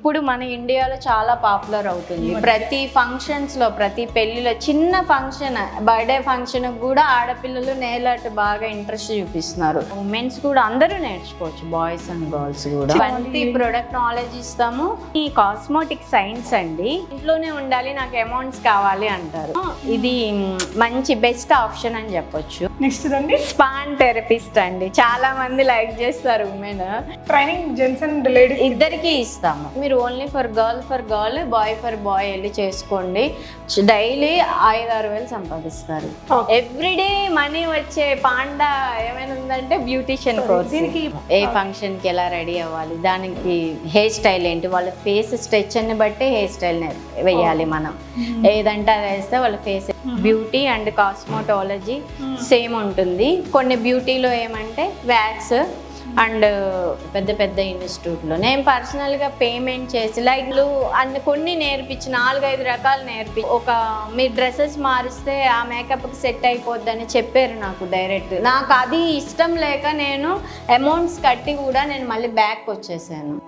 ఇప్పుడు మన ఇండియాలో చాలా పాపులర్ అవుతుంది. ప్రతి ఫంక్షన్స్లో ప్రతి పెళ్ళిలో చిన్న ఫంక్షన్ బర్త్డే ఫంక్షన్ కూడా ఆడపిల్లలు నేల్ ఆర్ట్ బాగా ఇంట్రెస్ట్ చూపిస్తున్నారు. ఉమెన్స్ కూడా అందరూ నేర్చుకోవచ్చు బాయ్స్ అండ్ గర్ల్స్ కూడా. ప్రతి ప్రొడక్ట్ నాలెడ్జ్ ఇస్తాము. ఈ కాస్మోటిక్ సైన్స్ అండి. ఇంట్లోనే ఉండాలి నాకు అమౌంట్స్ కావాలి అంటారు. ఇది మంచి బెస్ట్ ఆప్షన్ అని చెప్పొచ్చు. నెక్స్ట్ దండి. స్పాన్ థెరపిస్ట్ అండి. చాలా మంది లైక్ చేస్తారు women. Training gents and ladies ఇద్దరికి ఇస్తాము. మీరు only for girl for girl boy for boy వెళ్ళి చేసుకోండి. డైలీ ఐదు ఆరు వేలు సంపాదిస్తారు. ఎవ్రీడే మనీ వచ్చే పాండా ఏమైనా ఉందంటే బ్యూటిషియన్ కోర్స్ దీనికి ఏ ఫంక్షన్కి ఎలా రెడీ అవ్వాలి? దానికి హెయిర్ స్టైల్ ఏంటి? వాళ్ళ ఫేస్ స్ట్రెచ్ని బట్టి హెయిర్ స్టైల్ వేయాలి మనం. ఏదంటే అది వేస్తే వాళ్ళ face beauty and cosmetology same ఉంటుంది. కొన్ని బ్యూటీలో ఏమంటే వ్యాక్స్ అండ్ పెద్ద పెద్ద ఇన్స్టిట్యూట్లో నేను పర్సనల్గా పేమెంట్ చేసి లైక్ అన్ని కొన్ని నేర్పించి నాలుగైదు రకాలు నేర్పి ఒక మీ డ్రెస్సెస్ మారిస్తే ఆ మేకప్కి సెట్ అయిపోద్దని చెప్పారు నాకు డైరెక్ట్. నాకు అది ఇష్టం లేక నేను అమౌంట్స్ కట్టి కూడా నేను మళ్ళీ బ్యాక్ వచ్చేసాను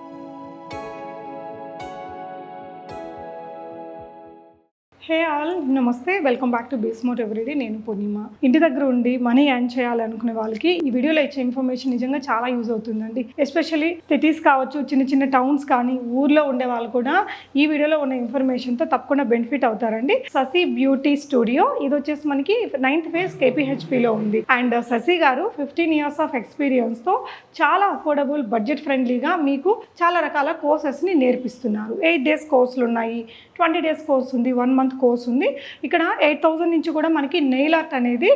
హే ఆల్ నమస్తే వెల్కమ్ బ్యాక్ టు బీస్మోట్ ఎవ్రీడే నేను పూర్ణిమ. ఇంటి దగ్గర ఉండి మనీ ఎర్న్ చేయాలనుకునే వాళ్ళకి ఈ వీడియోలో ఇచ్చే ఇన్ఫర్మేషన్ నిజంగా చాలా యూజ్ అవుతుందండి. ఎస్పెషల్లీ సిటీస్ కావచ్చు చిన్న చిన్న టౌన్స్ కానీ ఊర్లో ఉండే వాళ్ళు కూడా ఈ వీడియోలో ఉన్న ఇన్ఫర్మేషన్తో తప్పకుండా బెనిఫిట్ అవుతారండి. ససి బ్యూటీ స్టూడియో ఇది వచ్చేసి మనకి నైన్త్ ఫేజ్ కేపీహెచ్పిలో ఉంది. అండ్ ససి గారు ఫిఫ్టీన్ ఇయర్స్ ఆఫ్ ఎక్స్పీరియన్స్తో చాలా అఫోర్డబుల్ బడ్జెట్ ఫ్రెండ్లీగా మీకు చాలా రకాల కోర్సెస్ని నేర్పిస్తున్నారు. ఎయిట్ డేస్ కోర్సులు ఉన్నాయి ట్వంటీ డేస్ కోర్స్ ఉంది వన్ మంత్ కోర్స్ ఉంది. ఇక్కడ ఎయిట్ థౌజండ్ నుంచి కూడా మనకి నెయిల్ ఆర్ట్ అనేది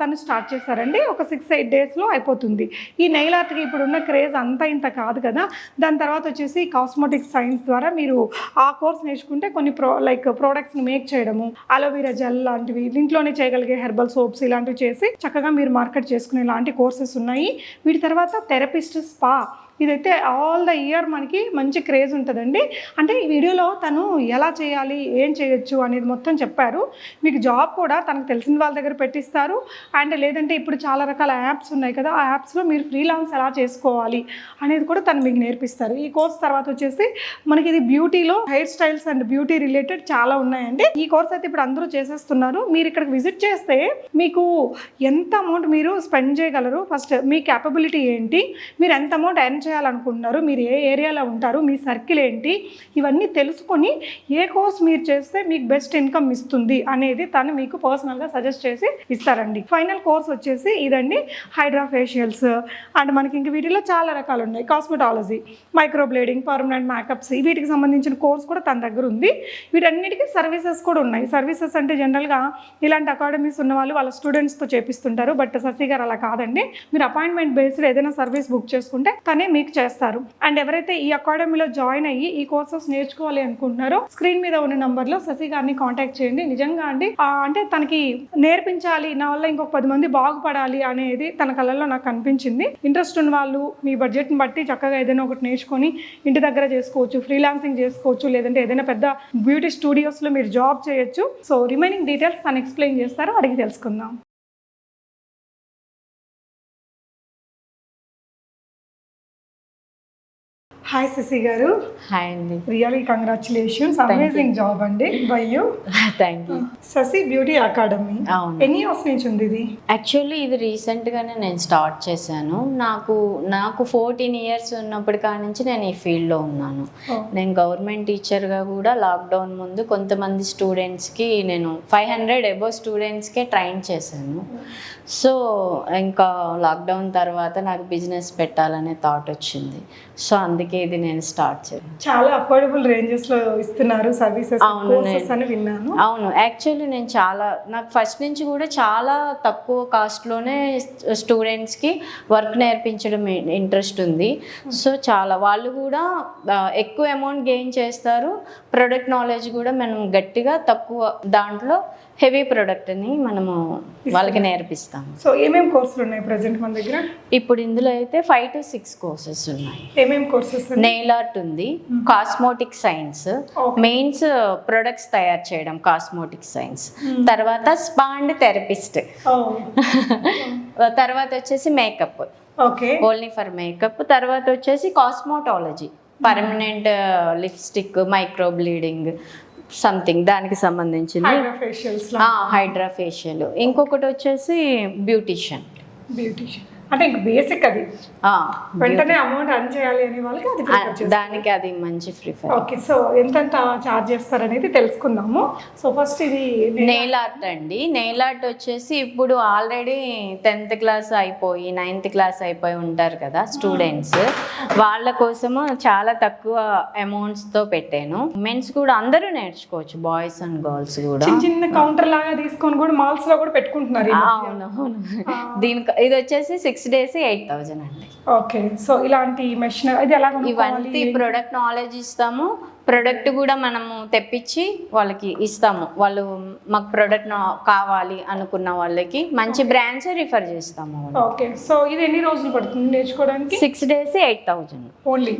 తను స్టార్ట్ చేశారండి. ఒక సిక్స్ ఎయిట్ డేస్లో అయిపోతుంది. ఈ నెయిల్ ఆర్ట్కి ఇప్పుడు ఉన్న క్రేజ్ అంతా ఇంత కాదు కదా. దాని తర్వాత వచ్చేసి కాస్మోటిక్స్ సైన్స్ ద్వారా మీరు ఆ కోర్స్ నేర్చుకుంటే కొన్ని ప్రో లైక్ ప్రోడక్ట్స్ని మేక్ చేయడము అలోవీరా జెల్ లాంటివి ఇంట్లోనే చేయగలిగే హెర్బల్ సోప్స్ ఇలాంటివి చేసి చక్కగా మీరు మార్కెట్ చేసుకునే లాంటి కోర్సెస్ ఉన్నాయి. వీటి తర్వాత థెరపిస్ట్ స్పా ఇదైతే ఆల్ ద ఇయర్ మనకి మంచి క్రేజ్ ఉంటుందండి. అంటే ఈ వీడియోలో తను ఎలా చేయాలి ఏం చేయొచ్చు అనేది మొత్తం చెప్పారు. మీకు జాబ్ కూడా తనకు తెలిసిన వాళ్ళ దగ్గర పెట్టిస్తారు. అండ్ లేదంటే ఇప్పుడు చాలా రకాల యాప్స్ ఉన్నాయి కదా ఆ యాప్స్లో మీరు ఫ్రీలాన్స్ ఎలా చేసుకోవాలి అనేది కూడా తను మీకు నేర్పిస్తారు. ఈ కోర్స్ తర్వాత వచ్చేసి మనకి ఇది బ్యూటీలో hair styles and beauty related చాలా ఉన్నాయండి. ఈ కోర్స్ అయితే ఇప్పుడు అందరూ చేసేస్తున్నారు. మీరు ఇక్కడికి విజిట్ చేస్తే మీకు ఎంత అమౌంట్ మీరు స్పెండ్ చేయగలరు? ఫస్ట్ మీ క్యాపబిలిటీ ఏంటి? మీరు ఎంత అమౌంట్ ఎర్న్ చేయాలనుకుంటున్నారు? మీరు ఏ ఏరియాలో ఉంటారు? మీ సర్కిల్ ఏంటి? ఇవన్నీ తెలుసుకొని ఏ కోర్స్ మీరు చేస్తే మీకు బెస్ట్ ఇన్కమ్ ఇస్తుంది అనేది తను మీకు పర్సనల్గా సజెస్ట్ చేసి ఇస్తారండి. ఫైనల్ కోర్స్ వచ్చేసి ఇదండి. హైడ్రా ఫేషియల్స్ అండ్ మనకి ఇంక వీటిలో చాలా రకాలు ఉన్నాయి. కాస్మెటాలజీ మైక్రోబ్లేడింగ్ పర్మనెంట్ మేకప్స్ వీటికి సంబంధించిన కోర్స్ కూడా తన దగ్గర ఉంది. వీటన్నిటికీ సర్వీసెస్ కూడా ఉన్నాయి. సర్వీసెస్ అంటే జనరల్గా ఇలాంటి అకాడమీస్ ఉన్న వాళ్ళు వాళ్ళ స్టూడెంట్స్తో చేపిస్తుంటారు. బట్ శశి గారు అలా కాదండి. మీరు అపాయింట్మెంట్ బేస్డ్ ఏదైనా సర్వీస్ బుక్ చేసుకుంటే తనే మీకు చేస్తారు. అండ్ ఎవరైతే ఈ అకాడమీలో జాయిన్ అయ్యి ఈ కోర్సెస్ నేర్చుకోవాలి అనుకుంటున్నారో స్క్రీన్ మీద ఉన్న నంబర్లో శశి గారిని కాంటాక్ట్ చేయండి. నిజంగా అండి అంటే తనకి నేర్పించాలి నా వల్ల ఇంకొక పది మంది బాగుపడాలి అనేది తన కళ్ళల్లో నాకు కనిపించింది ఇంట్రెస్ట్ ఉన్న వాళ్ళు మీ బడ్జెట్ని బట్టి చక్కగా ఏదైనా ఒకటి నేర్చుకొని ఇంటి దగ్గర చేసుకోవచ్చు ఫ్రీలాన్సింగ్ చేసుకోవచ్చు లేదంటే ఏదైనా పెద్ద బ్యూటీ స్టూడియోస్లో మీరు జాబ్ చేయొచ్చు. సో రిమైనింగ్ డీటెయిల్స్ తను ఎక్స్ప్లెయిన్ చేస్తారు అడిగి తెలుసుకుందాం. హాయ్ శశి గారు. హాయ్ అండి. రియలీ కంగ్రాచులేషన్స్ అమేజింగ్ జాబ్ అండి. Bye you thank you Shashi beauty academy అవును. ఎన్ని ఇయర్స్ నుంచి ఉంది ఇది? యాక్చువల్లీ ఇది రీసెంట్గానే నేను స్టార్ట్ చేశాను. నాకు నాకు ఫోర్టీన్ ఇయర్స్ ఉన్నప్పటి కాడ నుంచి నేను ఈ ఫీల్డ్లో ఉన్నాను. నేను గవర్నమెంట్ టీచర్గా కూడా లాక్డౌన్ ముందు కొంతమంది స్టూడెంట్స్కి నేను ఫైవ్ హండ్రెడ్ ఎబో స్టూడెంట్స్కే ట్రైన్ చేశాను. సో ఇంకా లాక్డౌన్ తర్వాత నాకు బిజినెస్ పెట్టాలనే థాట్ వచ్చింది. సో అందుకే ఇది నేను స్టార్ట్ చేశాను చాలా అఫోర్డబుల్ రేంజెస్లో ఇస్తున్నారు సర్వీసెస్ అవును, విన్నాను. అవును యాక్చువల్లీ నేను చాలా నాకు ఫస్ట్ నుంచి కూడా చాలా తక్కువ కాస్ట్లోనే స్టూడెంట్స్కి వర్క్ నేర్పించడం ఇంట్రెస్ట్ ఉంది. సో చాలా వాళ్ళు కూడా ఎక్కువ అమౌంట్ గెయిన్ చేస్తారు. ప్రొడక్ట్ నాలెడ్జ్ కూడా మనం గట్టిగా తక్కువ దాంట్లో హెవీ ప్రోడక్ట్ని మనము వాళ్ళకి నేర్పిస్తాం. సో ఏమేం కోర్సులు ఉన్నాయి ప్రజెంట్ మన దగ్గర? ఇప్పుడు ఇందులో అయితే ఫైవ్ టు సిక్స్ కోర్సెస్ ఉన్నాయి. ఏమేం కోర్సెస్ నెయిల్ ఆర్ట్ ఉంది కాస్మోటిక్ సైన్స్. మెయిన్స్ ప్రొడక్ట్స్ తయారు చేయడం కాస్మోటిక్ సైన్స్ తర్వాత స్పా అండ్ థెరపిస్ట్ తర్వాత వచ్చేసి makeup okay. Only for makeup తర్వాత వచ్చేసి cosmetology permanent lipstick micro blading something దానికి సంబంధించింది. హైడ్రా ఫేషియల్ ఇంకొకటి వచ్చేసి బ్యూటిషియన్ బ్యూటిషియన్ అంటే ఇంక బేసిక్ అది. వెంటనే అమౌంట్ అర్న్ చేయాలి అనే వాళ్ళకి అది దానికి అది మంచి ప్రిఫర్ ఓకే సో ఎంతెంత చార్జ్ చేస్తారు అనేది తెలుసుకుందాము. సో ఫస్ట్ ఇది నెయిల్ ఆర్ట్ అండి. నెయిల్ ఆర్ట్ వచ్చేసి ఇప్పుడు ఆల్రెడీ టెన్త్ క్లాస్ అయిపోయి నైన్త్ క్లాస్ అయిపోయి ఉంటారు కదా స్టూడెంట్స్ వాళ్ళ కోసము చాలా తక్కువ అమౌంట్స్తో పెట్టాను. మెన్స్ కూడా అందరూ నేర్చుకోవచ్చు బాయ్స్ అండ్ గర్ల్స్ కూడా. చిన్న చిన్న కౌంటర్ లాగా తీసుకొని కూడా మాల్స్లో కూడా పెట్టుకుంటున్నారు. అవును అవును. దీనికి ఇది వచ్చేసి సిక్స్ డేస్ ఎయిట్ థౌజండ్ అండి. ఓకే సో ఇలాంటి మెషిన్ ఇది ఎలా ప్రొడక్ట్ నాలెడ్జ్ ఇస్తాము. ప్రొడక్ట్ కూడా మనము తెప్పించి వాళ్ళకి ఇస్తాము. వాళ్ళు మాకు ప్రొడక్ట్ కావాలి అనుకున్న వాళ్ళకి మంచి బ్రాండ్స్ రిఫర్ చేస్తాము ఓకే సో ఇది ఎన్ని రోజులు పడుతుంది నేర్చుకోవడానికి? Six days eight thousand only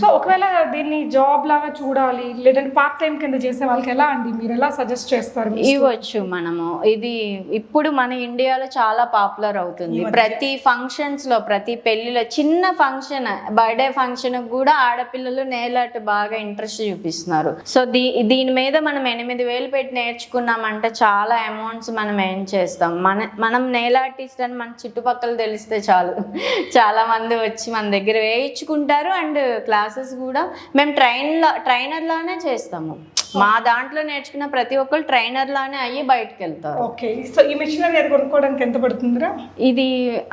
so ఒకవేళ దీన్ని జాబ్ లాగా చూడాలి లేదంటే పార్ట్ టైం కింద చేసే వాళ్ళకి ఎలా అండి? మీరు ఎలా సజెస్ట్ చేస్తారు ఇవ్వచ్చు మనము. ఇది ఇప్పుడు మన ఇండియాలో చాలా పాపులర్ అవుతుంది. ప్రతి ఫంక్షన్స్లో ప్రతి పెళ్ళిలో చిన్న ఫంక్షన్ బర్త్డే ఫంక్షన్ కూడా ఆడపిల్లలు నేల్ ఆర్ట్ బాగా ఇంట్రెస్ట్ చూపిస్తున్నారు. సో దీ దీని మీద మనం ఎనిమిది వేలు పెట్టి నేర్చుకున్నామంటే చాలా అమౌంట్స్ మనం ఏం చేస్తాం. మన మనం నేల్ ఆర్టిస్ట్ అని మన చుట్టుపక్కల తెలిస్తే చాలు. చాలా మంది వచ్చి మన దగ్గర వేయించుకుంటారు అండ్ క్లాసెస్ కూడా మేము ట్రైన్ ట్రైనర్ లానే చేస్తాము. మా దాంట్లో నేర్చుకున్న ప్రతి ఒక్కరు ట్రైనర్ లానే అయ్యి బయటకు వెళ్తారు ఓకే సో ఈ మిషనరీ అది కొనుక్కోవడానికి ఎంత పడుతుందిరా? ఇది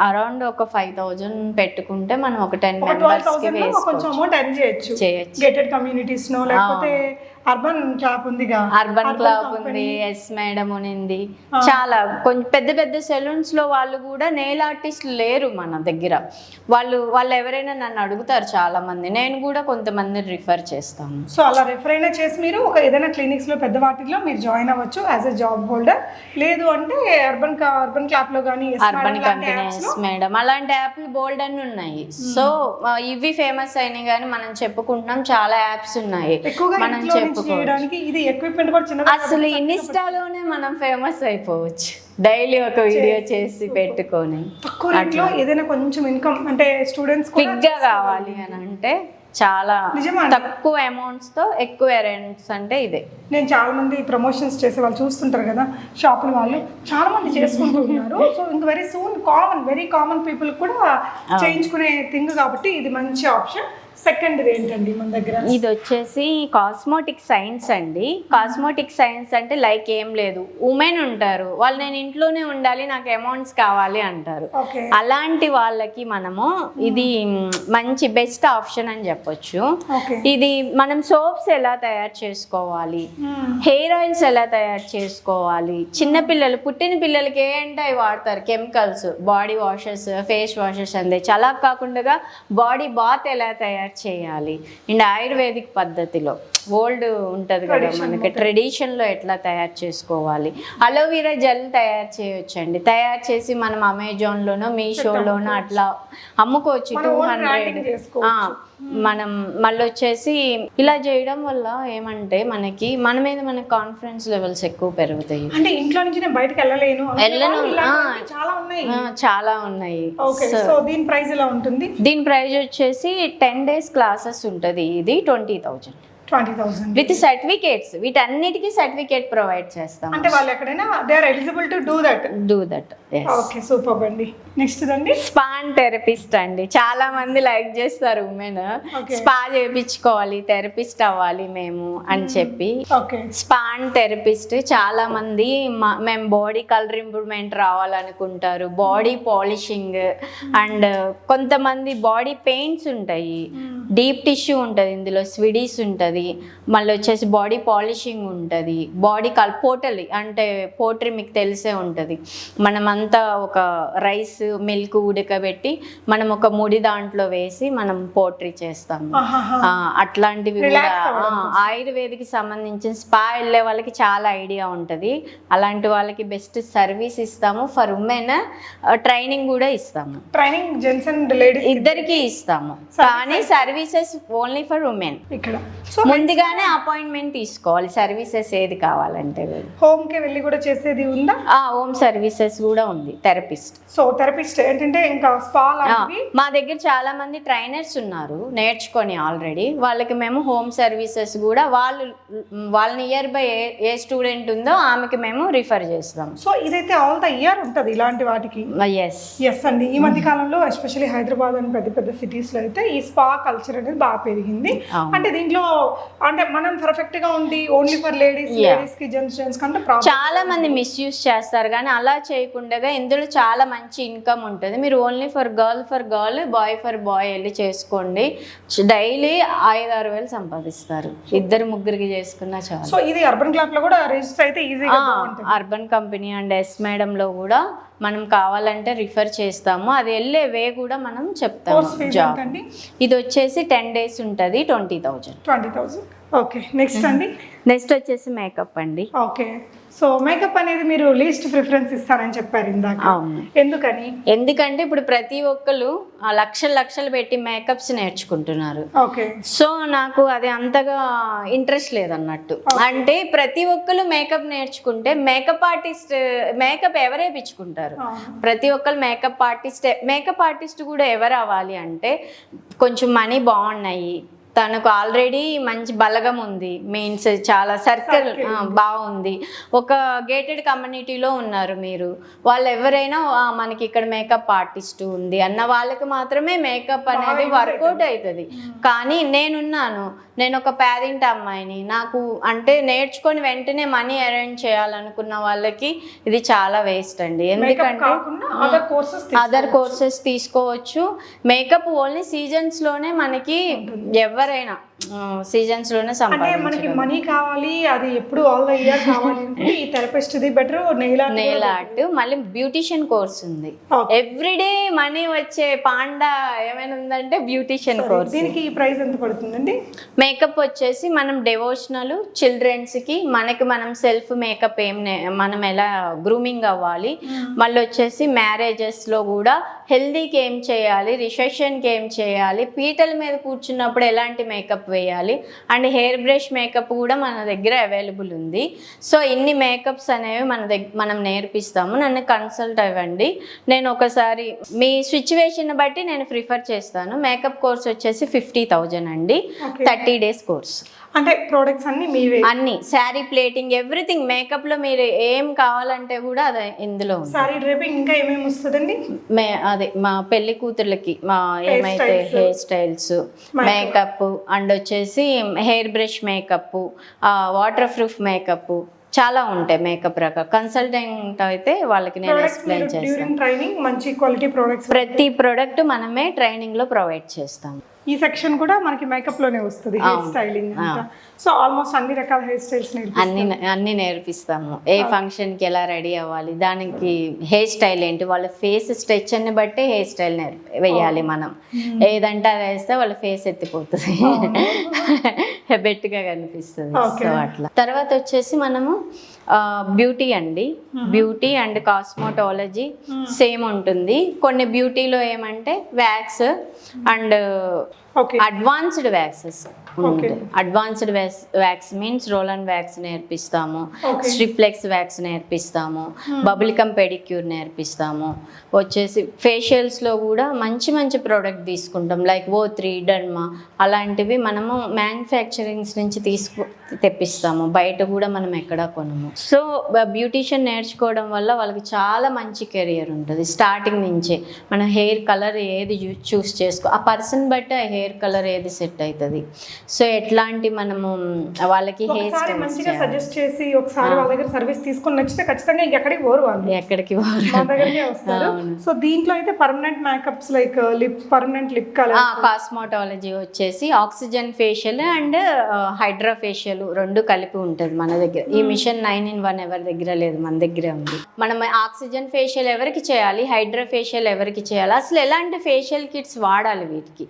అరౌండ్ ఒక ఫైవ్ థౌజండ్ పెట్టుకుంటే మనం ఒక టెన్ మెంబర్స్ కొంచెం అమౌంట్ ఎర్న్ చేయొచ్చు. చేయొచ్చు. గేటెడ్ కమ్యూనిటీస్ నో లేకపోతే అర్బన్ క్లాప్ ఉందిగా. అర్బన్ క్లబ్ ఉంది ఎస్ మేడం ఉంది చాలా కొంచెం పెద్ద పెద్ద సెలూన్స్లో వాళ్ళు కూడా నెయిల్ ఆర్టిస్ట్ లేరు మన దగ్గర. వాళ్ళు వాళ్ళు ఎవరైనా నన్ను అడుగుతారు చాలా మంది నేను కూడా కొంతమంది రిఫర్ చేస్తాను. సో అలా రెఫర్ అయినా చేసి మీరు ఒక ఏదైనా క్లినిక్స్లో పెద్ద వాటిలో మీరు జాయిన్ అవ్వచ్చు యాజ్ ఎ జాబ్ హోల్డర్ లేదు అంటే అర్బన్ అర్బన్ క్లాప్లో కానీ అర్బన్ కంపెనీస్ మేడం అలాంటి యాప్లు బోల్డ్ అన్ని ఉన్నాయి. సో ఆ, ఇవి ఫేమస్ అయినాయి కానీ మనం చెప్పుకుంటున్నాం చాలా యాప్స్ ఉన్నాయి. మనం చేయడానికి ఇది ఎక్విప్మెంట్ కూడా చిన్నగా అసలు ఇన్స్టాలోనే మనం ఫేమస్ అయిపోవచ్చు. డైలీ ఒక వీడియో చేసి పెట్టుకొని తక్కువ రేట్లో ఏదైనా కొంచెం ఇన్కమ్ అంటే స్టూడెంట్స్ క్విక్గా కావాలి అని అంటే చాలా తక్కువ అమౌంట్స్తో ఎక్కువ అరేంజ్ అంటే ఇదే. నేను చాలా మంది ప్రమోషన్స్ చేసే వాళ్ళు చూస్తుంటారు కదా షాపుల వాళ్ళు. చాలా మంది చేసుకుంటూ ఉన్నారు. సో ఇంక very soon common very common people కూడా చేయించుకునే థింగ్ కాబట్టి ఇది మంచి ఆప్షన్ సెకండ్ ఏంటండి మన దగ్గర? ఇది వచ్చేసి కాస్మోటిక్ సైన్స్ అండి. కాస్మోటిక్ సైన్స్ అంటే లైక్ ఏం లేదు. ఉమెన్ ఉంటారు. వాళ్ళు నేను ఇంట్లోనే ఉండాలి నాకు అమౌంట్స్ కావాలి అంటారు. అలాంటి వాళ్ళకి మనము ఇది మంచి బెస్ట్ ఆప్షన్ అని చెప్పొచ్చు. ఇది మనం సోప్స్ ఎలా తయారు చేసుకోవాలి? హెయిర్ ఆయిల్స్ ఎలా తయారు చేసుకోవాలి? చిన్న పిల్లలు పుట్టిన పిల్లలకి ఏంటో అవి వాడతారు. Chemicals body washes face washes అందే అలా కాకుండా బాడీ బాత్ ఎలా తయారు చేయాలి. అండ్ ఆయుర్వేదిక్ పద్ధతిలో. ఓల్డ్ ఉంటుంది కదా మనకి. ట్రెడిషన్లో ఎట్లా తయారు చేసుకోవాలి? అలోవెరా జెల్ తయారు చేయొచ్చు అండి తయారు చేసి మనం అమెజాన్లోనో మీషోలోనో అట్లా అమ్ముకోవచ్చు. Two hundred. మనం మళ్ళీ వచ్చేసి ఇలా చేయడం వల్ల ఏమంటే మనకి మన మీద మన కాన్ఫిడెన్స్ లెవెల్స్ ఎక్కువ పెరుగుతాయి. అంటే ఇంట్లో నుంచి నేను బయటకు వెళ్ళలేను. వెళ్ళను. చాలా ఉన్నాయి. చాలా ఉన్నాయి. ఓకే సో దీని ప్రైస్ ఎలా ఉంటుంది? దీని ప్రైస్ వచ్చేసి టెన్ డేస్ క్లాసెస్ ఉంటుంది. ఇది twenty thousand twenty thousand with certificates వీటన్నిటికీ సర్టిఫికేట్ ప్రొవైడ్ చేస్తాం. అంటే వాళ్ళు ఎక్కడైనా they are eligible to do that do that okay super అండి నెక్స్ట్ అండి స్పాన్ థెరపిస్ట్ అండి. చాలా మంది లైక్ చేస్తారు ఉమెన్. స్పా చేయించుకోవాలి థెరపిస్ట్ అవ్వాలి మేము అని చెప్పి. ఓకే స్పాన్ థెరపిస్ట్ చాలా మంది మేము బాడీ కలర్ ఇంప్రూవ్మెంట్ రావాలనుకుంటారు. బాడీ పాలిషింగ్ అండ్ కొంతమంది బాడీ పెయిన్స్ ఉంటాయి. డీప్ టిష్యూ ఉంటుంది ఇందులో స్విడీస్ ఉంటుంది మళ్ళీ వచ్చేసి బాడీ పాలిషింగ్ ఉంటుంది బాడీ కల్ పోటలి అంటే పోట్రీ మీకు తెలిసే ఉంటుంది. మనమంతా ఒక రైస్ మిల్క్ ఉడకబెట్టి మనం ఒక ముడి దాంట్లో వేసి మనం పోట్రీ చేస్తాము. అట్లాంటివి కూడా ఆయుర్వేదికి సంబంధించిన స్పా వెళ్ళే వాళ్ళకి చాలా ఐడియా ఉంటుంది. అలాంటి వాళ్ళకి బెస్ట్ సర్వీస్ ఇస్తాము. ఫర్ ఉమెన్ ట్రైనింగ్ కూడా ఇస్తాము. ట్రైనింగ్ జెంట్స్ అండ్ లేడీస్ ఇద్దరికి ఇస్తాము. కానీ సర్వీసెస్ ఓన్లీ ఫర్ ఉమెన్ ఇక్కడ. సో ముందుగానే అపాయింట్మెంట్ తీసుకోవాలి. సర్వీసెస్ ఏది కావాలంటే హోమ్కి వెళ్ళి కూడా చేసేది ఉందా? హోమ్ సర్వీసెస్ కూడా ఉంది. థెరపిస్ట్ సో థెరపిస్ట్ ఏంటంటే ఇంకా స్పా మా దగ్గర చాలా మంది ట్రైనర్స్ ఉన్నారు నేర్చుకొని ఆల్రెడీ వాళ్ళకి మేము హోమ్ సర్వీసెస్ కూడా వాళ్ళు వాళ్ళ నియర్ బై ఏ స్టూడెంట్ ఉందో ఆమెకి మేము రిఫర్ చేస్తాం. సో ఇదైతే ఆల్ ద ఇయర్ ఉంటది ఇలాంటి వాటికి? ఎస్ ఎస్ అండి. ఈ మధ్య కాలంలో ఎస్పెషల్లీ హైదరాబాద్ అని పెద్ద పెద్ద సిటీస్లో అయితే ఈ స్పా కల్చర్ అనేది బాగా పెరిగింది. అంటే దీంట్లో అంటే మనం పర్ఫెక్ట్గా ఉండి ఓన్లీ ఫర్ లేడీస్. లేడీస్కి జెంట్స్ జెంట్స్ కంటే ప్రాబ్లం చాలా మంది మిస్యూజ్ చేస్తారు కానీ అలా చేయకుండా ఇందులో చాలా మంచి ఇన్కమ్ ఉంటుంది. మీరు only for girl for girl boy for boy వెళ్ళి చేసుకోండి. డైలీ ఐదు ఆరు వేలు సంపాదిస్తారు. ఇద్దరు ముగ్గురికి చేసుకున్నా చాలు. సో ఇది అర్బన్ క్లాప్లో కూడా రిజిస్టర్ అయితే ఈజీగా అర్బన్ కంపెనీ అండ్ ఎస్ మేడంలో కూడా మనం కావాలంటే రిఫర్ చేస్తాము. అది వెళ్ళే వే కూడా మనం చెప్తాము జాబ్ ఇది వచ్చేసి టెన్ డేస్ ఉంటుంది twenty thousand twenty thousand. Okay next అండి. నెక్స్ట్ వచ్చేసి మేకప్ అండి. ఓకే. సో మేకప్ అనేది మీరు లీస్ట్ ప్రిఫరెన్స్ ఇస్తారని చెప్పారు ఇందాక. ఎందుకని? ఎందుకంటే ఇప్పుడు ప్రతి ఒక్కరు ఆ లక్షలు లక్షలు పెట్టి మేకప్స్ నేర్చుకుంటున్నారు. ఓకే. సో నాకు అది అంతగా ఇంట్రెస్ట్ లేదన్నట్టు. అంటే ప్రతి ఒక్కరు మేకప్ నేర్చుకుంటే మేకప్ ఆర్టిస్ట్ మేకప్ ఎవరు వేయించుకుంటారు ప్రతి ఒక్కరు మేకప్ ఆర్టిస్ట్ మేకప్ ఆర్టిస్ట్ కూడా ఎవరు అవ్వాలి అంటే కొంచెం మనీ బాగున్నాయి తనకు ఆల్రెడీ మంచి బలగం ఉంది. మీన్స్ చాలా సర్కిల్ బాగుంది. ఒక గేటెడ్ కమ్యూనిటీలో ఉన్నారు మీరు. వాళ్ళు ఎవరైనా "ఆ, మనకి ఇక్కడ మేకప్ ఆర్టిస్ట్ ఉంది అన్న వాళ్ళకి మాత్రమే మేకప్ అనేది వర్కౌట్ అవుతుంది. కానీ నేనున్నాను. నేను ఒక పేదింటి అమ్మాయిని. నాకు అంటే నేర్చుకొని వెంటనే మనీ అరేంజ్ చేయాలనుకున్న వాళ్ళకి ఇది చాలా వేస్ట్ అండి. ఎందుకంటే అదర్ కోర్సెస్ తీసుకోవచ్చు. మేకప్ ఓన్లీ సీజన్స్లోనే మనకి ఎవరైనా సీజన్స్లోనే అంటే మనకి మనీ కావాలి అది ఎప్పుడు ఆల్ ద ఇయర్ కావాలి ఈ therapist the better nail nail art మళ్ళీ బ్యూటిషియన్ కోర్స్ ఉంది. ఎవ్రీడే మనీ వచ్చే పాండా ఏమైనా ఉందంటే బ్యూటిషియన్ కోర్స్. దీనికి ఈ ప్రైస్ ఎంత పడుతుందండి? మేకప్ వచ్చేసి మనం డెవోషనల్ చిల్డ్రన్స్కి మనకి మనం సెల్ఫ్ మేకప్ ఏం మనం ఎలా గ్రూమింగ్ అవ్వాలి. మళ్ళీ వచ్చేసి మ్యారేజెస్లో కూడా హెల్దీకి ఏం చేయాలి రిసెప్షన్కి ఏం చేయాలి పీటల మీద కూర్చున్నప్పుడు ఎలాంటి మేకప్ వేయాలి. అండ్ హెయిర్ బ్రష్ మేకప్ కూడా మన దగ్గర అవైలబుల్ ఉంది. సో ఇన్ని మేకప్స్ అనేవి మన దగ్గర మనం నేర్పిస్తాము. నన్ను కన్సల్ట్ అవ్వండి. నేను ఒకసారి మీ సిచ్యువేషన్ బట్టి నేను ప్రిఫర్ చేస్తాను. మేకప్ కోర్స్ వచ్చేసి ఫిఫ్టీ థౌజండ్ అండి. Thirty days course. అంటే ప్రోడక్ట్స్ అన్ని మీవే. అన్ని శారీ ప్లేటింగ్ ఎవ్రీథింగ్ మేకప్లో మీరు ఏం కావాలంటే కూడా అది ఇందులో ఉంది సారీ డ్రేపింగ్ ఇంకా ఏమేమి వస్తుందండి? మే అదే మా పెళ్ళి కూతుర్లకి మా ఏమైతే. హెయిర్ స్టైల్స్ మేకప్ అండ్ వచ్చేసి hair brush makeup water proof makeup చాలా ఉంటాయి మేకప్ రకాలు. కన్సల్టెంట్ అయితే వాళ్ళకి నేను ఎక్స్ప్లెయిన్ చేస్తాను. ట్రైనింగ్ మంచి క్వాలిటీ ప్రోడక్ట్స్ ప్రతి ప్రోడక్ట్ మనమే ట్రైనింగ్లో ప్రొవైడ్ చేస్తాం ఈ సెక్షన్ కూడా మనకి మేకప్లోనే వస్తుంది హెయిర్ స్టైలింగ్ సో ఆల్మోస్ట్ అన్ని రకాల హెయిర్ స్టైల్స్ అన్ని అన్ని నేర్పిస్తాము. ఏ ఫంక్షన్కి ఎలా రెడీ అవ్వాలి దానికి హెయిర్ స్టైల్ ఏంటి వాళ్ళ ఫేస్ స్ట్రెచ్ని బట్టి హెయిర్ స్టైల్ నేర్పి వేయాలి మనం. ఏదంటే అది వేస్తే వాళ్ళ ఫేస్ ఎత్తిపోతుంది. హెబెట్గా కనిపిస్తుంది. సో అట్లా. తర్వాత వచ్చేసి మనము బ్యూటీ అండి. బ్యూటీ అండ్ కాస్మోటాలజీ సేమ్ ఉంటుంది. కొన్ని బ్యూటీలో ఏమంటే wax and okay advanced waxes advanced wax means roll and wax నేర్పిస్తాము. Stripless wax నేర్పిస్తాము. బబుల్కమ్ పెడిక్యూర్ నేర్పిస్తాము. వచ్చేసి facials లో కూడా మంచి మంచి ప్రోడక్ట్ తీసుకుంటాం. లైక్ ఓ త్రీ డర్మా అలాంటివి మనము మ్యానుఫ్యాక్చరింగ్స్ నుంచి తీసుకు తెప్పిస్తాము. బయట కూడా మనం ఎక్కడ కొనము. సో బ్యూటీషియన్ నేర్చుకోవడం వల్ల వాళ్ళకి చాలా మంచి కెరియర్ ఉంటుంది. స్టార్టింగ్ నుంచే. మన హెయిర్ కలర్ ఏది చూస్ చేసుకో ఆ పర్సన్ బట్టి ఆ హెయిర్ కలర్ ఏది సెట్ అవుతుంది సో ఎట్లాంటి మనము వాళ్ళకి హెయిర్ ఒకసారి మంచిగా సజెస్ట్ చేసి ఒకసారి వాళ్ళ దగ్గర సర్వీస్ తీసుకొని నచ్చితే ఖచ్చితంగా ఇంకెక్కడికి పోరు వాళ్ళు. ఎక్కడికి మా దగ్గరకే వస్తారు. సో దీంట్లో అయితే permanent makeups like lip permanent lip colour cosmetology వచ్చేసి oxygen facial and hydra facial రెండు కలిపి ఉంటుంది మన దగ్గర. ఈ machine nine nine in one ఎవరి దగ్గర లేదు మన దగ్గరే ఉంది. మనం ఆక్సిజన్ ఫేషియల్ ఎవరికి చేయాలి హైడ్రా ఫేషియల్ ఎవరికి చేయాలి? అసలు ఎలాంటి ఫేషియల్ కిట్స్ వాడాలి వీటికి?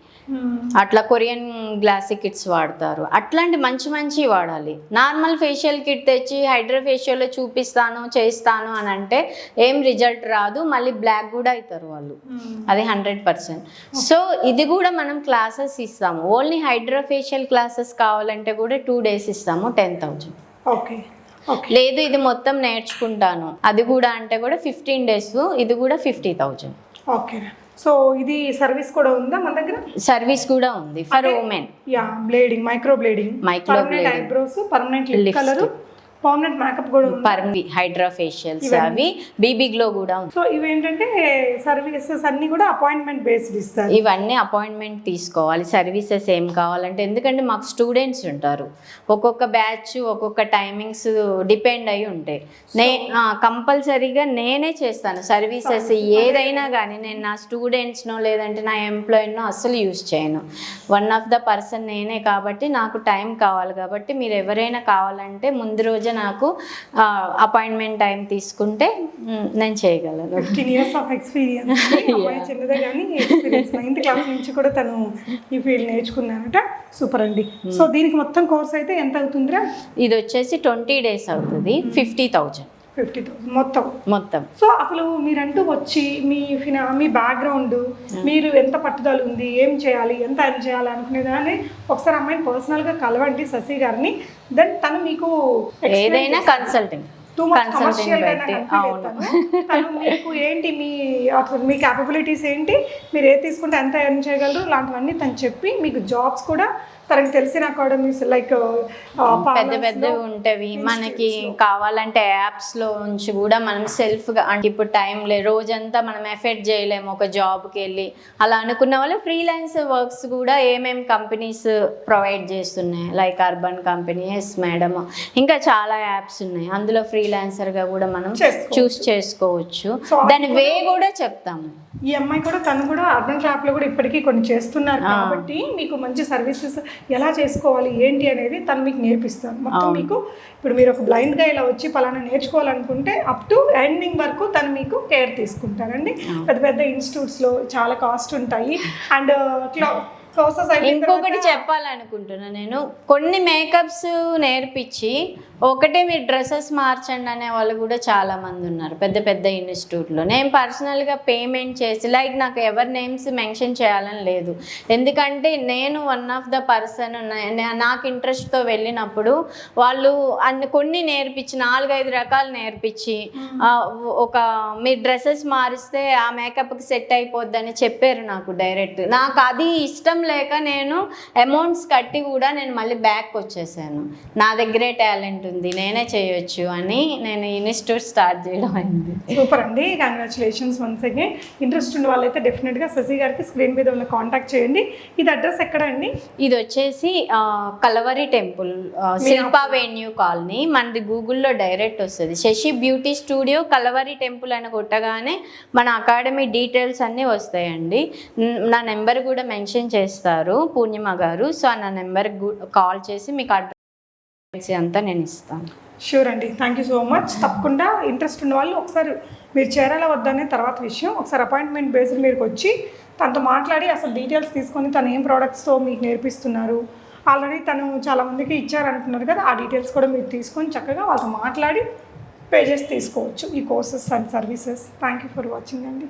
అట్లా కొరియన్ గ్లాసీ కిట్స్ వాడతారు. అట్లాంటి మంచి మంచి వాడాలి. నార్మల్ ఫేషియల్ కిట్ తెచ్చి హైడ్రా ఫేషియల్లో చూపిస్తాను చేస్తాను అని అంటే ఏం రిజల్ట్ రాదు. మళ్ళీ బ్లాక్ కూడా అవుతారు వాళ్ళు. అది హండ్రెడ్ పర్సెంట్. సో ఇది కూడా మనం క్లాసెస్ ఇస్తాము. ఓన్లీ హైడ్రా ఫేషియల్ క్లాసెస్ కావాలంటే కూడా టూ డేస్ ఇస్తాము టెన్ థౌజండ్. ఓకే. లేదు ఇది మొత్తం నేర్చుకుంటాను. అది కూడా అంటే కూడా ఫిఫ్టీన్ డేస్ ఇది కూడా ఫిఫ్టీ థౌజండ్. ఓకే. సో ఇది సర్వీస్ కూడా ఉందా మన దగ్గర సర్వీస్ కూడా ఉంది for women yeah blading micro blading permanent blading. Eyebrows permanent lip. Colour permanent makeup కూడా ఉంది. పర్మి హైడ్రా ఫేషియల్స్ అవి బీబీ గ్లో కూడా ఉంది. సో ఇవేంటంటే సర్వీసెస్ అన్ని కూడా అపాయింట్మెంట్ బేస్డ్ ఇస్తారు. ఇవన్నీ అపాయింట్మెంట్ తీసుకోవాలి సర్వీసెస్ ఏం కావాలంటే ఎందుకంటే మాకు స్టూడెంట్స్ ఉంటారు. ఒక్కొక్క బ్యాచ్ ఒక్కొక్క టైమింగ్స్ డిపెండ్ అయి ఉంటాయి. నే కంపల్సరీగా నేనే చేస్తాను. సర్వీసెస్ ఏదైనా కానీ నేను నా స్టూడెంట్స్నో లేదంటే నా ఎంప్లాయీనో అస్సలు యూజ్ చేయను. వన్ ఆఫ్ ద పర్సన్ నేనే కాబట్టి నాకు టైం కావాలి కాబట్టి మీరు ఎవరైనా కావాలంటే ముందు రోజే నాకు అపాయింట్మెంట్ టైం తీసుకుంటే నేను చేయగలను. ఫిఫ్టీన్ ఇయర్స్ ఆఫ్ ఎక్స్పీరియన్స్ చిన్నదే కానీ ఎక్స్పీరియన్స్ నైన్త్ క్లాస్ నుంచి కూడా తను ఈ ఫీల్డ్ నేర్చుకున్నానట సూపర్ అండి. సో దీనికి మొత్తం కోర్స్ అయితే ఎంత అవుతుందిరా? ఇది వచ్చేసి ట్వంటీ డేస్ అవుతుంది. ఫిఫ్టీ థౌజండ్ ఫిఫ్టీ థౌసండ్ మొత్తం. మొత్తం. సో అసలు మీరంటూ వచ్చి మీ ఫినా మీ బ్యాక్గ్రౌండ్ మీరు ఎంత పట్టుదల ఉంది ఏం చేయాలి ఎంత ఎర్న్ చేయాలి అనుకునేదాన్ని ఒకసారి అమ్మాయిని పర్సనల్గా కలవండి శశి గారిని. దెన్ తను మీకు ఏదైనా కన్సల్టింగ్ కన్సల్టింగ్ అవును. మీకు ఏంటి మీ మీ క్యాపబిలిటీస్ ఏంటి? మీరు ఏది తీసుకుంటే ఎంత ఎర్న్ చేయగలరు? ఇలాంటివన్నీ తను చెప్పి మీకు జాబ్స్ కూడా తనకు తెలిసిన అకాడమీస్ లైక్ పెద్ద పెద్ద ఉంటవి మనకి కావాలంటే యాప్స్లో నుంచి కూడా మనం సెల్ఫ్గా అంటే ఇప్పుడు టైం లే రోజంతా మనం ఎఫెక్ట్ చేయలేము ఒక జాబ్కి వెళ్ళి. అలా అనుకున్న వాళ్ళు ఫ్రీలాన్స్ వర్క్స్ కూడా ఏమేం కంపెనీస్ ప్రొవైడ్ చేస్తున్నాయి? Like Urban Company Yes Madam ఇంకా చాలా యాప్స్ ఉన్నాయి. అందులో ఫ్రీలాన్సర్ గా కూడా మనం. చూస్ చేసుకోవచ్చు. దాని వే కూడా చెప్తాము. ఈ అమ్మాయి కూడా తను కూడా అర్బన్ ట్రాప్లో కూడా ఇప్పటికీ కొన్ని చేస్తున్నారు కాబట్టి మీకు మంచి సర్వీసెస్ ఎలా చేసుకోవాలి ఏంటి అనేది తను మీకు నేర్పిస్తారు మొత్తం మీకు ఇప్పుడు మీరు ఒక బ్లైండ్గా ఇలా వచ్చి పలానా నేర్చుకోవాలనుకుంటే అప్ టు ఎండింగ్ వరకు తను మీకు కేర్ తీసుకుంటారండి. పెద్ద పెద్ద ఇన్స్టిట్యూట్స్లో చాలా కాస్ట్ ఉంటాయి. అండ్ క్లాసెస్ ఇంకొకటి చెప్పాలనుకుంటున్నా నేను. కొన్ని మేకప్స్ నేర్పించి ఒకటే మీరు డ్రెస్సెస్ మార్చండి అనే వాళ్ళు కూడా చాలా మంది ఉన్నారు. పెద్ద పెద్ద ఇన్స్టిట్యూట్లో నేను పర్సనల్గా పేమెంట్ చేసి లైక్ నాకు ఎవరి నేమ్స్ మెన్షన్ చేయాలని లేదు. ఎందుకంటే నేను వన్ ఆఫ్ ద పర్సన్ నాకు ఇంట్రెస్ట్తో వెళ్ళినప్పుడు వాళ్ళు అన్ని కొన్ని నేర్పించి నాలుగైదు రకాలు నేర్పించి ఆ, ఒక మీ డ్రెస్సెస్ మారిస్తే ఆ మేకప్కి సెట్ అయిపోద్దని చెప్పారు నాకు డైరెక్ట్ నాకు అది ఇష్టం లేక నేను అమౌంట్స్ కట్టి కూడా నేను మళ్ళీ బ్యాక్ వచ్చేసాను. నా దగ్గరే టాలెంట్ ఉంది నేనే చేయొచ్చు అని నేను ఇన్స్టిట్యూట్ స్టార్ట్ చేయడం అయింది. సూపర్ అండి. కంగ్రాచులేషన్స్ వన్స్ అగైన్ ఇంట్రెస్ట్ ఉన్న వాళ్ళైతే డెఫినెట్గా శశి గారికి స్క్రీన్ మీద ఉన్న కాంటాక్ట్ చేయండి. ఇది అడ్రస్ ఎక్కడ అండి? ఇది వచ్చేసి Calvary temple Shilpa avenue colony. మనది గూగుల్లో డైరెక్ట్ వస్తుంది. Shashi beauty studio Calvary temple అని కొట్టగానే మన అకాడమీ డీటెయిల్స్ అన్నీ వస్తాయండి. న్- నెంబర్ కూడా మెన్షన్ చేస్తారు పూర్ణిమ గారు. సో నా నెంబర్ కాల్ చేసి మీకు అడ్రస్ అంతా నేను ఇస్తాను. షూర్ అండి. థ్యాంక్ యూ సో మచ్ తప్పకుండా ఇంట్రెస్ట్ ఉన్న వాళ్ళు ఒకసారి మీరు చేరాల వద్దనే తర్వాత విషయం. ఒకసారి అపాయింట్మెంట్ బేస్డ్ మీరు వచ్చి తనతో మాట్లాడి అసలు డీటెయిల్స్ తీసుకొని తను ఏం ప్రోడక్ట్స్తో మీకు నేర్పిస్తున్నారు. ఆల్రెడీ తను చాలామందికి ఇచ్చారంటున్నారు కదా ఆ డీటెయిల్స్ కూడా మీరు తీసుకొని చక్కగా వాళ్ళతో మాట్లాడి పే చేసి తీసుకోవచ్చు. ఈ courses and services thank you for watching అండి.